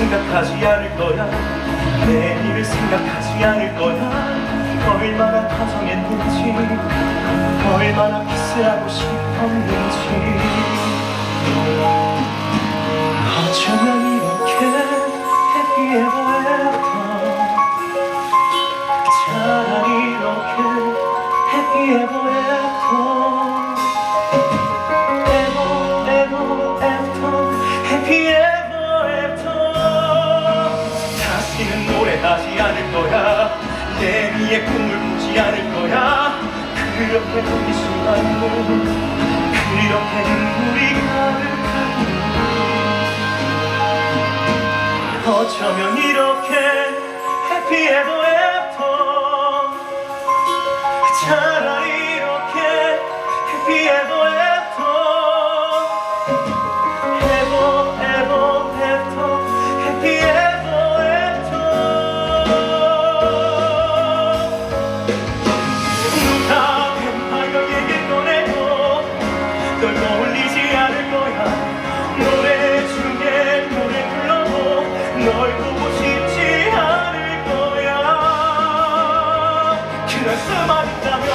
생각하지 않을 거야. 내 일을 생각하지 않을 거야. 얼마나 다정했는지 얼마나 키스하고 싶었는지. 어쩌면 이렇게 ever after 차라리 이렇게 ever after 다시는 노래하지 않을 거야. 내 위에 꿈을 꾸지 않을 거야. 그렇게 이 순간도 그렇게 눈물이 가득한 어쩌면 이렇게 ever after. 잘 울리지 않을 거야. 노래 중에 노래 불러도 널 보고 싶지 않을 거야. 그럴 수만 있다면